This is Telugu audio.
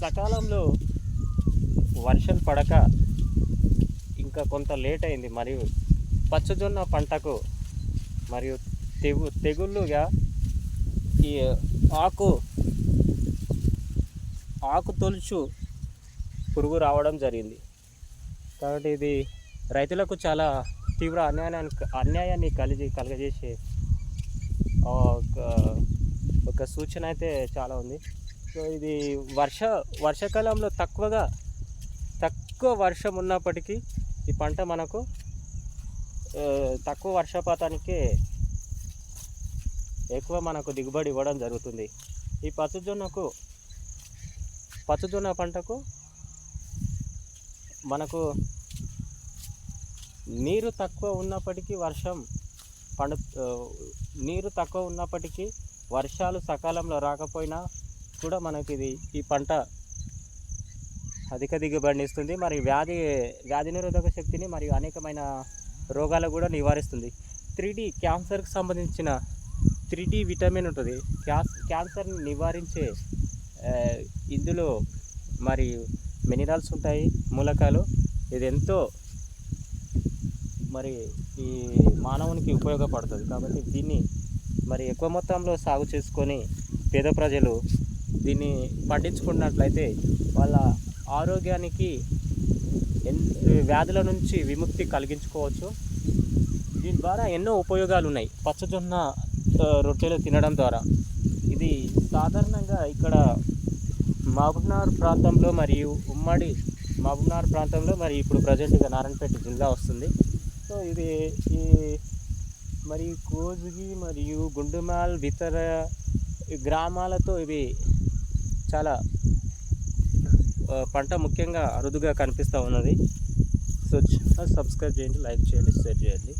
సకాలంలో వర్షం పడక ఇంకా కొంత లేట్ అయింది. మరియు పచ్చజొన్న పంటకు మరియు తెగు తెగుళ్ళుగా ఈ ఆకు ఆకు తొలుచు పురుగు రావడం జరిగింది. కాబట్టి ఇది రైతులకు చాలా తీవ్ర అన్యాయాన్ని అన్యాయాన్ని కలిగి కలగజేసే ఒక సూచన అయితే చాలా ఉంది. సో ఇది వర్ష వర్షాకాలంలో తక్కువగా తక్కువ వర్షం ఉన్నప్పటికీ ఈ పంట మనకు తక్కువ వర్షపాతానికే ఎక్కువ మనకు దిగుబడి ఇవ్వడం జరుగుతుంది. ఈ పచ్చజొన్నకు పచ్చజొన్న పంటకు మనకు నీరు తక్కువ ఉన్నప్పటికీ వర్షం పండు నీరు తక్కువ ఉన్నప్పటికీ వర్షాలు సకాలంలో రాకపోయినా కూడా మనకి ఇది ఈ పంట అధిక దిగుబడిని ఇస్తుంది. మరి వ్యాధి వ్యాధి నిరోధక శక్తిని మరియు అనేకమైన రోగాలు కూడా నివారిస్తుంది. త్రీ డి క్యాన్సర్కి సంబంధించిన త్రీ డి విటమిన్ ఉంటుంది. క్యాన్సర్ని నివారించే ఇందులో మరి మినరల్స్ ఉంటాయి మూలకాలు. ఇది ఎంతో మరి ఈ మానవునికి ఉపయోగపడుతుంది. కాబట్టి దీన్ని మరి ఎక్కువ మొత్తంలో సాగు చేసుకొని పేద ప్రజలు దీన్ని పండించుకున్నట్లయితే వాళ్ళ ఆరోగ్యానికి ఎన్ వ్యాధుల నుంచి విముక్తి కలిగించుకోవచ్చు. దీని ద్వారా ఎన్నో ఉపయోగాలు ఉన్నాయి పచ్చజొన్న రొట్టెలు తినడం ద్వారా. ఇది సాధారణంగా ఇక్కడ మహబూబ్నగర్ ప్రాంతంలో మరియు ఉమ్మడి మహబూబ్నగర్ ప్రాంతంలో మరి ఇప్పుడు ప్రజెంట్గా నారాయణపేట జిల్లా వస్తుంది. సో ఇది ఈ మరి కోజుగి మరియు గుండుమాల్ ఇతర గ్రామాలతో ఇవి చాలా పంట ముఖ్యంగా అరుదుగా కనిపిస్తూ ఉన్నది. సో సబ్స్క్రైబ్ చేయండి లైక్ చేయండి షేర్ చేయండి.